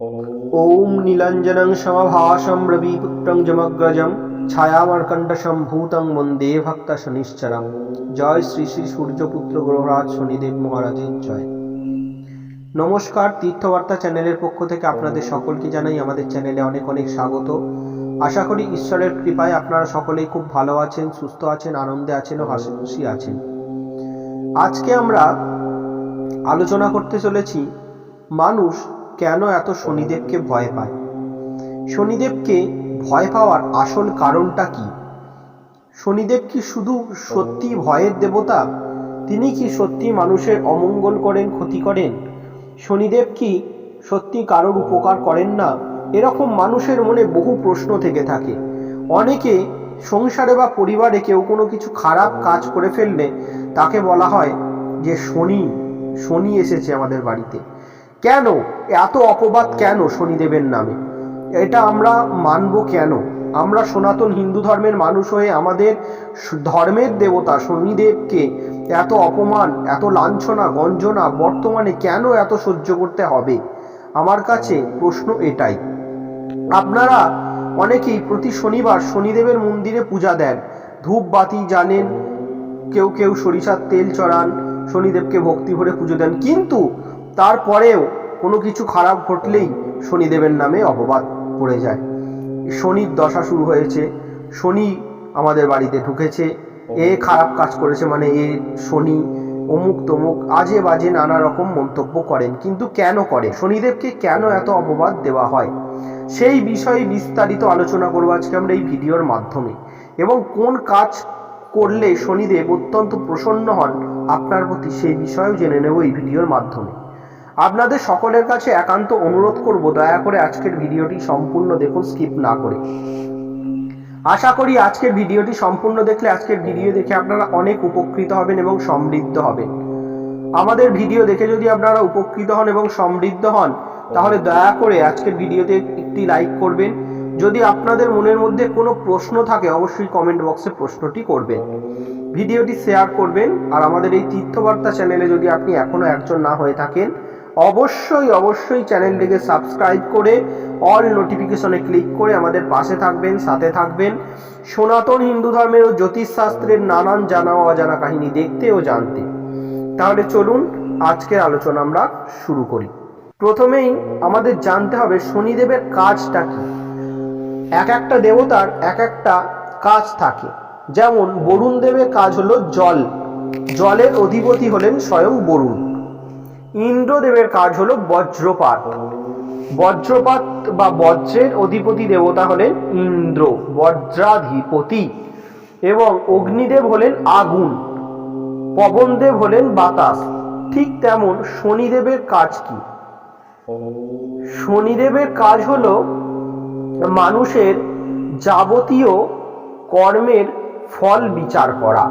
ॐ नीलाञ्जनं समभासं रविपुत्रं जमग्रजं ছায়ামার্কণ্ডসম্ভূতং বন্দে ভক্ত শনিশ্চরম জয় শ্রী শ্রী সূর্যপুত্র গ্রহরাজ শনিদেব মহারাজের জয় নমস্কার তীর্থবার্তা চ্যানেলের পক্ষ থেকে আপনাদের সকলকে জানাই আমাদের চ্যানেলে অনেক অনেক স্বাগত আশা করি ঈশ্বরের কৃপায় আপনারা সকলেই খুব ভালো আছেন সুস্থ আছেন আনন্দে আছেন ও হাসি খুশি আছেন আজকে আমরা আলোচনা করতে চলেছি মানুষ কেন এত শনিদেবকে ভয় পায়? শনিদেবকে ভয় পাওয়ার আসল কারণটা কি? শনিদেব কি শুধু সত্যি ভয়ের দেবতা? তিনি কি সত্যি মানুষের অমঙ্গল করেন, ক্ষতি করেন? শনিদেব কি সত্যি কারোর উপকার করেন না? এরকম মানুষের মনে বহু প্রশ্ন থেকে থাকে। অনেকে সংসারে বা পরিবারে কেউ কোনো কিছু খারাপ কাজ করে ফেললে তাকে বলা হয় যে শনি শনি এসেছে আমাদের বাড়িতে। কেন? এত অপবাদ কেন শনিদেবের নামে? এটা আমরা মানব কেন? আমরা সনাতন হিন্দু ধর্মের মানুষ হয়ে আমাদের ধর্মের দেবতা শনিদেবকে এত অপমান, এত লাঞ্ছনা, গঞ্জনা বর্তমানে কেন এত সহ্য করতে হবে? আমার কাছে প্রশ্ন এটাই। আপনারা অনেকেই প্রতি শনিবার শনিদেবের মন্দিরে পূজা দেন। ধূপ বাতি জ্বালেন, কেউ কেউ সরিষার তেল চড়ান, শনিদেবকে ভক্তি ভরে পুজো দেন। কিন্তু তারপরেও কোনো কিছু খারাপ ঘটলেই শনিদেবের নামে অপবাদ পড়ে যায়। শনির দশা শুরু হয়েছে শনি আমাদের বাড়িতে ঢুকেছে এ খারাপ কাজ করেছে মানে এ শনি অমুক তমুক আজে বাজে নানা রকম মন্তব্য করেন কিন্তু কেন করে? শনিদেবকে কেন এত অপবাদ দেওয়া হয়? সেই বিষয়ে বিস্তারিত আলোচনা করব আজকে আমরা এই ভিডিওর মাধ্যমে। এবং কোন কাজ করলে শনিদেব অত্যন্ত প্রসন্ন হন আপনার প্রতি সেই বিষয়েও জেনে নেব এই ভিডিওর মাধ্যমে। আপনাদের সকলের কাছে একান্ত অনুরোধ করব, দয়া করে আজকের ভিডিওটি সম্পূর্ণ দেখুন, স্কিপ না করে। আশা করি আজকের ভিডিওটি সম্পূর্ণ দেখলে আজকের ভিডিও দেখে আপনারা অনেক উপকৃত হবেন এবং সমৃদ্ধ হবেন। আমাদের ভিডিও দেখে যদি আপনারা উপকৃত হন এবং সমৃদ্ধ হন, তাহলে দয়া করে আজকের ভিডিওতে একটি লাইক করবেন। যদি আপনাদের মনের মধ্যে কোনো প্রশ্ন থাকে, অবশ্যই কমেন্ট বক্সে প্রশ্নটি করবেন। ভিডিওটি শেয়ার করবেন। আর আমাদের এই তীর্থবার্তা চ্যানেলে যদি আপনি এখনও একজন না হয়ে থাকেন অবশ্যই অবশ্যই চ্যানেলটিকে সাবস্ক্রাইব করে অল নোটিফিকেশনে ক্লিক করে আমাদের পাশে থাকবেন, সাথে থাকবেন। সনাতন হিন্দু ধর্মের ও জ্যোতিষশাস্ত্রের নানান জানা ও অজানা কাহিনী দেখতে ও জানতে। তাহলে চলুন, আজকের আলোচনা আমরা শুরু করি। প্রথমেই আমাদের জানতে হবে শনিদেবের কাজটা কি? এক একটা দেবতার এক একটা কাজ থাকে। যেমন বরুণ দেবের কাজ হলো জল। জলের অধিপতি হলেন স্বয়ং বরুণ। ইন্দ্রদেবের কাজ হলো বজ্রপাত। বজ্রপাত বা বজ্রের অধিপতি দেবতা হলেন ইন্দ্র, বজ্রাধিপতি। এবং অগ্নিদেব হলেন আগুন, পবনদেব হলেন বাতাস। ঠিক তেমন শনিদেবের কাজ কি? শনিদেবের কাজ হলো মানুষের যাবতীয় কর্মের ফল বিচার করা।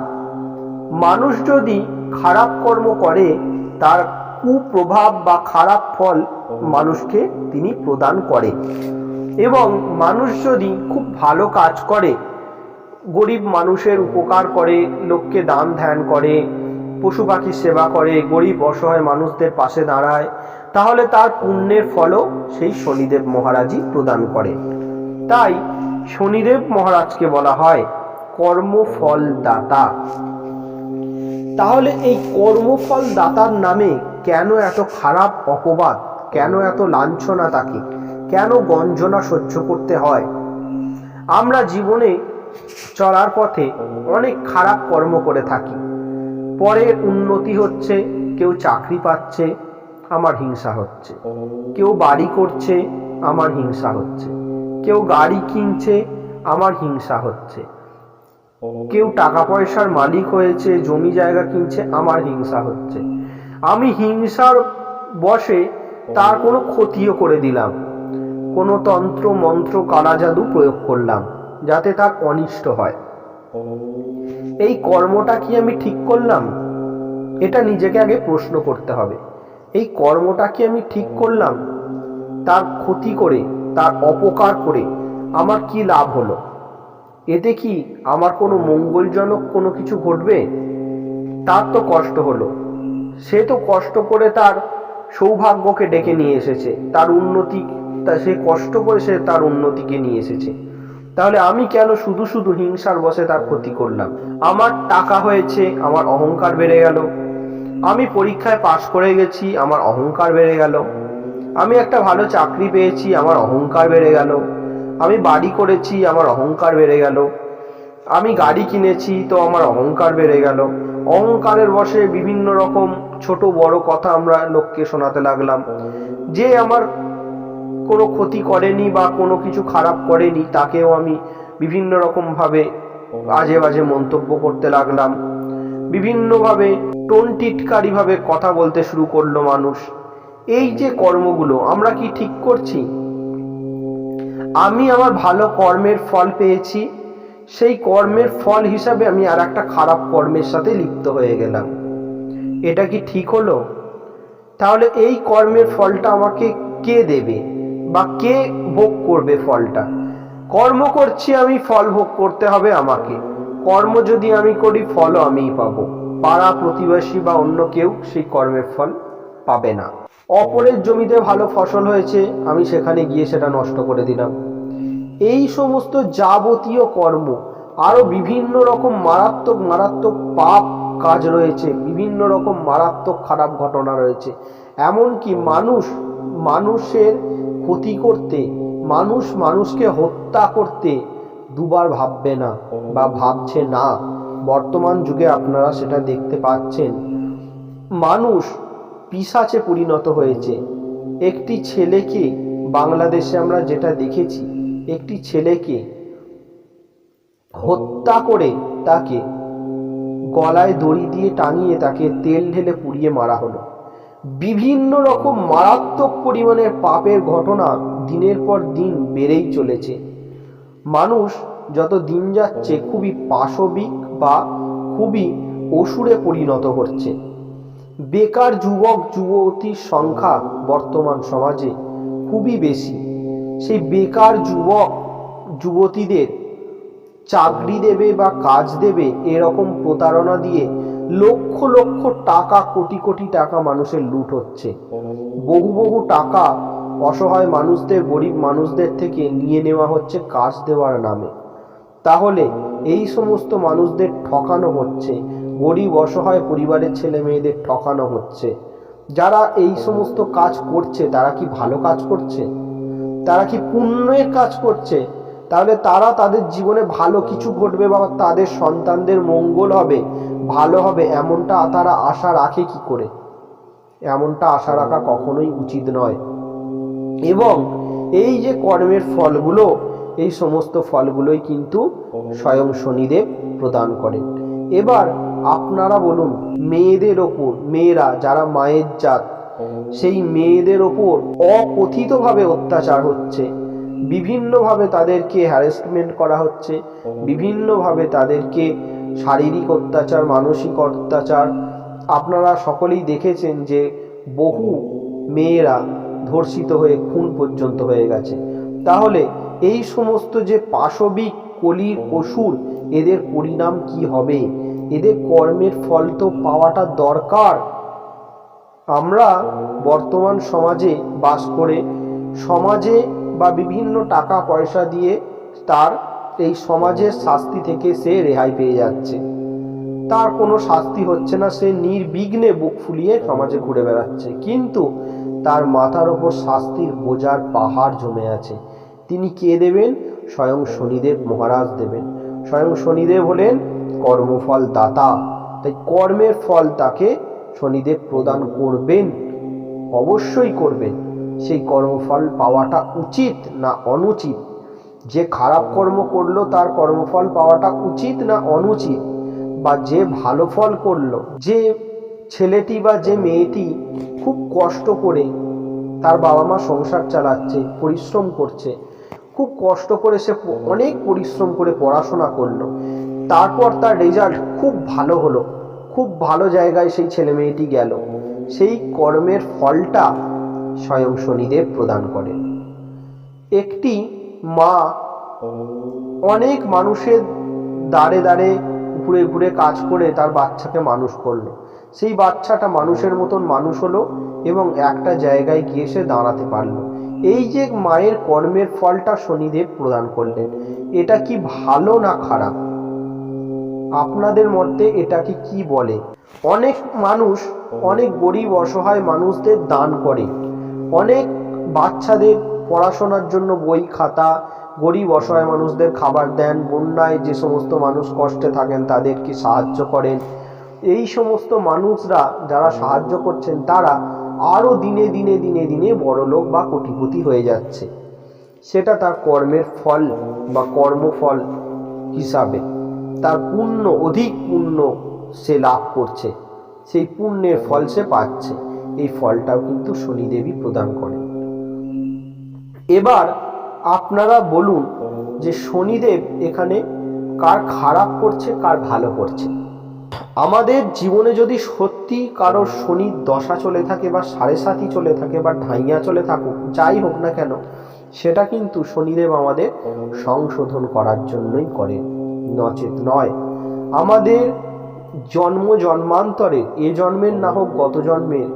মানুষ যদি খারাপ কর্ম করে, তার কুপ্রভাব বা খারাপ ফল মানুষকে তিনি প্রদান করে। এবং মানুষ যদি খুব ভালো কাজ করে, গরিব মানুষের উপকার করে, লোককে দান ধ্যান করে, পশু পাখির সেবা করে, গরিব অসহায় মানুষদের পাশে দাঁড়ায়, তাহলে তার পুণ্যের ফলও সেই শনিদেব মহারাজই প্রদান করে। তাই শনিদেব মহারাজকে বলা হয় কর্মফল দাতা তাহলে এই কর্মফল দাতার নামে কেন এত খারাপ অপবাদ? কেন এত লাঞ্ছনা তাকে? কেন গঞ্জনা সহ্য করতে হয়? আমরা জীবনে চলার পথে অনেক খারাপ কর্ম করে থাকি। পরে উন্নতি হচ্ছে, কেউ চাকরি পাচ্ছে, আমার হিংসা হচ্ছে। কেউ বাড়ি করছে, আমার হিংসা হচ্ছে। কেউ গাড়ি কিনছে, আমার হিংসা হচ্ছে। কেউ টাকা পয়সার মালিক হয়েছে, জমি জায়গা কিনছে, আমার হিংসা হচ্ছে। আমি হিংসার বসে তার কোনো ক্ষতিও করে দিলাম। কোনো তন্ত্র, মন্ত্র কালা জাদু প্রয়োগ করলাম, যাতে তার অনিষ্ট হয়। এই কর্মটা কি আমি ঠিক করলাম? এটা নিজেকে আগে প্রশ্ন করতে হবে। এই কর্মটা কি আমি ঠিক করলাম? তার ক্ষতি করে, তার অপকার করে আমার কি লাভ হলো? এতে কি আমার কোনো মঙ্গলজনক কোনো কিছু ঘটবে? তার তো কষ্ট হলো। সে তো কষ্ট করে তার সৌভাগ্যকে ডেকে নিয়ে এসেছে, তার উন্নতি সে কষ্ট করে সে তার উন্নতিকে নিয়ে এসেছে। তাহলে আমি কেন শুধু শুধু হিংসার বসে তার ক্ষতি করলাম? আমার টাকা হয়েছে, আমার অহংকার বেড়ে গেল। আমি পরীক্ষায় পাশ করে গেছি, আমার অহংকার বেড়ে গেল। আমি একটা ভালো চাকরি পেয়েছি, আমার অহংকার বেড়ে গেল। আমি বাড়ি করেছি, আমার অহংকার বেড়ে গেল। আমি গাড়ি কিনেছি তো আমার অহংকার বেড়ে গেল। অহংকারের বসে বিভিন্ন রকম ছোট বড় কথা আমরা লোককে শোনাতে লাগলাম। যে আমার কোনো ক্ষতি করেনি বা কোনো কিছু খারাপ করেনি, তাকেও আমি বিভিন্ন রকমভাবে আজে বাজে মন্তব্য করতে লাগলাম। বিভিন্নভাবে টনটিটকারীভাবে কথা বলতে শুরু করল মানুষ। এই যে কর্মগুলো, আমরা কি ঠিক করছি? আমি আমার ভালো কর্মের ফল পেয়েছি? সেই কর্মের ফল হিসাবে আমি আর একটা খারাপ কর্মের সাথে লিপ্ত হয়ে গেলাম। এটা কি ঠিক হলো? তাহলে এই কর্মের ফলটা আমাকে কে দেবে বা কে ভোগ করবে ফলটা? কর্ম করছি আমি, ফল ভোগ করতে হবে আমাকে। কর্ম যদি আমি করি, ফলও আমিই পাবো। পাড়া প্রতিবেশী বা অন্য কেউ সেই কর্মের ফল পাবে না। অপরের জমিতে ভালো ফসল হয়েছে, আমি সেখানে গিয়ে সেটা নষ্ট করে দিলাম। এই সমস্ত যাবতীয় কর্ম, আরও বিভিন্ন রকম মারাত্মক মারাত্মক পাপ কাজ রয়েছে, বিভিন্ন রকম মারাত্মক খারাপ ঘটনা রয়েছে। এমনকি মানুষ, মানুষের ক্ষতি করতে, মানুষ মানুষকে হত্যা করতে দুবার ভাববে না বা ভাবছে না। বর্তমান যুগে আপনারা সেটা দেখতে পাচ্ছেন। মানুষ পিসাচে পরিণত হয়েছে। একটি ছেলেকে বাংলাদেশে আমরা যেটা দেখেছি একটি ছেলেকে হত্যা করে তাকে গলায় দড়ি দিয়ে টাঙিয়ে তাকে তেল ঢেলে পুড়িয়ে মারা হলো। বিভিন্ন রকম মারাত্মক পরিমাণের পাপের ঘটনা দিনের পর দিন বেড়েই চলেছে। মানুষ যত দিন যাচ্ছে খুবই পাশবিক বা খুবই অসুরে পরিণত হচ্ছে। বেকার যুবক, যুবতীর সংখ্যা বর্তমান সমাজে খুবই বেশি। সেই বেকার যুবক, যুবতীদের চাকরি দেবে বা কাজ দেবে এরকম প্রতারণা দিয়ে লক্ষ লক্ষ টাকা, কোটি কোটি টাকা মানুষের লুট হচ্ছে। বহু বহু টাকা অসহায় মানুষদের, গরিব মানুষদের থেকে নিয়ে নেওয়া হচ্ছে কাজ দেওয়ার নামে। তাহলে এই সমস্ত মানুষদের ঠকানো হচ্ছে, গরিব অসহায় পরিবারের ছেলে মেয়েদের ঠকানো হচ্ছে। যারা এই সমস্ত কাজ করছে, তারা কি ভালো কাজ করছে? তারা কি পুণ্যের কাজ করছে? তাহলে তারা তাদের জীবনে ভালো কিছু ঘটবে বা তাদের সন্তানদের মঙ্গল হবে, ভালো হবে, এমনটা তারা আশা রাখে কি করে? এমনটা আশা রাখা কখনোই উচিত নয়। এবং এই যে কর্মের ফলগুলো, এই সমস্ত ফলগুলোই কিন্তু স্বয়ং শনিদেব প্রদান করেন। এবার আপনারা বলুন, মেয়েদের ওপর, মেয়েরা যারা মায়ের জাত সেই মেয়েদের ওপর অকথিতভাবে অত্যাচার হচ্ছে। বিভিন্নভাবে তাদেরকে হ্যারাসমেন্ট করা হচ্ছে। বিভিন্নভাবে তাদেরকে শারীরিক অত্যাচার, মানসিক অত্যাচার। আপনারা সকলেই দেখেছেন যে বহু মেয়েরা ধর্ষিত হয়ে, খুন পর্যন্ত হয়ে গেছে। তাহলে এই সমস্ত যে পাশবিক কলির অসুর, এদের পরিণাম কি হবে? এদের কর্মের ফল তো পাওয়াটা দরকার। আমরা বর্তমান সমাজে বাস করে সমাজে বা বিভিন্ন টাকা পয়সা দিয়ে তার এই সমাজের শাস্তি থেকে সে রেহাই পেয়ে যাচ্ছে। তার কোনো শাস্তি হচ্ছে না, সে নির্বিঘ্নে বুক ফুলিয়ে সমাজে ঘুরে বেড়াচ্ছে। কিন্তু তার মাথার ওপর শাস্তির বোঝার পাহাড় জমে আছে। তিনি কে দেবেন? স্বয়ং শনিদেব মহারাজ দেবেন। স্বয়ং শনিদেব হলেন কর্মফল দাতা তাই কর্মের ফল তাকে শনিদেব প্রদান করবেন, অবশ্যই করবেন। সেই কর্মফল পাওয়াটা উচিত না অনুচিত? যে খারাপ কর্ম করল, তার কর্মফল পাওয়াটা উচিত না অনুচিত? বা যে ভালো ফল করল, যে ছেলেটি বা যে মেয়েটি খুব কষ্ট করে তার বাবা মা সংসার চালাচ্ছে, পরিশ্রম করছে, খুব কষ্ট করে সে অনেক পরিশ্রম করে পড়াশোনা করল, তারপর তার রেজাল্ট খুব ভালো হলো। খুব ভালো জায়গায় সেই ছেলে মেয়েটি গেল। সেই কর্মের ফলটা স্বয়ং শনিদেব প্রদান করেন। একটি মা অনেক মানুষের দাঁড়ে দাঁড়ে ঘুরে ঘুরে কাজ করে তার বাচ্চাকে মানুষ করল। সেই বাচ্চাটা মানুষের মতন মানুষ হলো এবং একটা জায়গায় গিয়ে সে দাঁড়াতে পারল। এই যে মায়ের কর্মের ফলটা শনিদেব প্রদান করলেন, এটা কি ভালো না খারাপ? আপনাদের মধ্যে এটাকে কি বলে? অনেক মানুষ, অনেক গরিব অসহায় মানুষদের দান করে। অনেক বাচ্চাদের পড়াশোনার জন্য বই খাতা, গরিব অসহায় মানুষদের খাবার দেন, বন্যায় যে সমস্ত মানুষ কষ্টে থাকেন তাদেরকে সাহায্য করেন। এই সমস্ত মানুষরা যারা সাহায্য করছেন, তারা আরও দিনে দিনে দিনে দিনে বড়লোক বা কোটিপতি হয়ে যাচ্ছে। সেটা তার কর্মের ফল বা কর্মফল হিসাবে। তার পুণ্য, অধিক পুণ্য সে লাভ করছে। সেই পুণ্যের ফল সে পাচ্ছে। এই ফলটাও কিন্তু শনিদেবী প্রদান করে এবার আপনারা বলুন যে শনিদেব এখানে কার খারাপ করছে, কার ভালো করছে? আমাদের জীবনে যদি সত্যি কারও শনির দশা চলে থাকে বা সাড়ে সাতই চলে থাকে বা ঢাইয়া চলে থাকুক, যাই হোক না কেন, সেটা কিন্তু শনিদেব আমাদের সংশোধন করার জন্যই করে নচেত নয়। আমাদের জন্ম জন্মান্তরে এ জন্মের না হোক গত জন্মের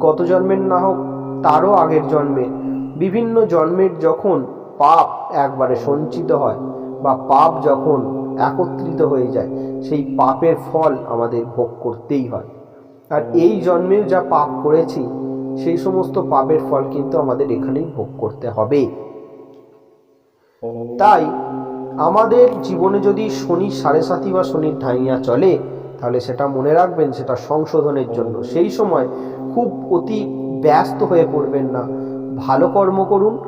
গত জন্মের না হোক তারও আগের জন্মের, বিভিন্ন জন্মের যখন পাপ একবারে সঞ্চিত হয় বা পাপ যখন একত্রিত হয়ে যায়, সেই পাপের ফল আমাদের ভোগ করতেই হয়। আর এই জন্মের যা পাপ করেছি, সেই সমস্ত পাপের ফল কিন্তু আমাদের এখানেই ভোগ করতে হবে। তাই আমাদের জীবনে যদি শনি সাড়ে সাতি বা শনির ঢাইয়া চলে, তাহলে সেটা মনে রাখবেন সেটা সংশোধনের জন্য। সেই সময় খুব অতি ব্যস্ত হয়ে পড়বেন না। ভালো কর্ম করুন,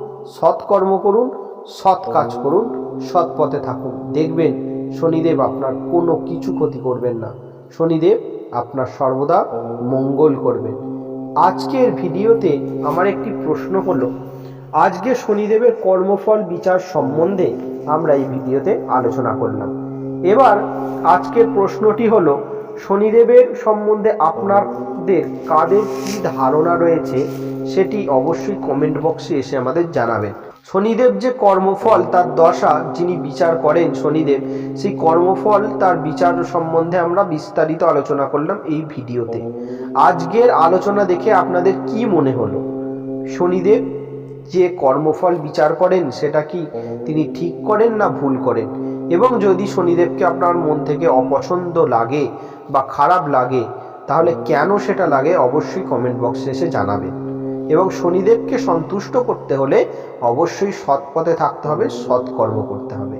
সৎ কর্ম করুন, সৎ কাজ করুন, সৎ পথে থাকুন। দেখবেন শনিদেব আপনার কোনো কিছু ক্ষতি করবেন না। শনিদেব আপনার সর্বদা মঙ্গল করবেন। আজকের ভিডিওতে আমার একটি প্রশ্ন হলো, আজকে শনিদেবের কর্মফল বিচার সম্বন্ধে আমরা এই ভিডিওতে আলোচনা করলাম। এবার আজকের প্রশ্নটি হলো, শনিদেবের সম্বন্ধে আপনাদের কাদের কি ধারণা রয়েছে সেটি অবশ্যই কমেন্ট বক্সে এসে আমাদের জানাবেন। শনিদেব যে কর্মফল, তার দশা যিনি বিচার করেন শনিদেব, সেই কর্মফল, তার বিচার সম্বন্ধে আমরা বিস্তারিত আলোচনা করলাম এই ভিডিওতে। আজকের আলোচনা দেখে আপনাদের কি মনে হলো? শনিদেব যে কর্মফল বিচার করেন, সেটা কি তিনি ঠিক করেন না ভুল করেন? এবং যদি শনিদেবকে আপনার মন থেকে অপছন্দ লাগে বা খারাপ লাগে, তাহলে কেন সেটা লাগে অবশ্যই কমেন্ট বক্সে এসে জানাবেন। এবং শনিদেবকে সন্তুষ্ট করতে হলে অবশ্যই সৎ পথে থাকতে হবে, সৎ কর্ম করতে হবে।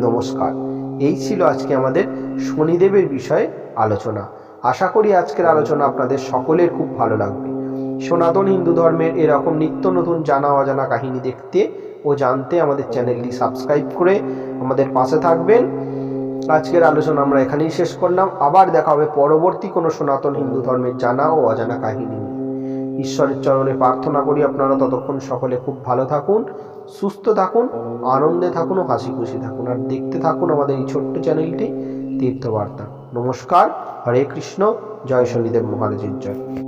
নমস্কার। এই ছিল আজকে আমাদের শনিদেবের বিষয়ে আলোচনা। আশা করি আজকের আলোচনা আপনাদের সকলের খুব ভালো লাগবে। সনাতন হিন্দু ধর্মের এরকম নিত্য নতুন জানা অজানা কাহিনী দেখতে ও জানতে আমাদের চ্যানেলটি সাবস্ক্রাইব করে আমাদের পাশে থাকবেন। আজকের আলোচনা আমরা এখানেই শেষ করলাম। আবার দেখা হবে পরবর্তী কোনো সনাতন হিন্দু ধর্মের জানা ও অজানা কাহিনী নিয়ে। ঈশ্বরের চরণে প্রার্থনা করি আপনারা ততক্ষণ সকলে খুব ভালো থাকুন, সুস্থ থাকুন, আনন্দে থাকুন ও হাসি খুশি থাকুন। আর দেখতে থাকুন আমাদের এই ছোট্ট চ্যানেলটি, তীর্থবার্তা। নমস্কার। হরে কৃষ্ণ। জয় শনিদেব মহারাজের জয়।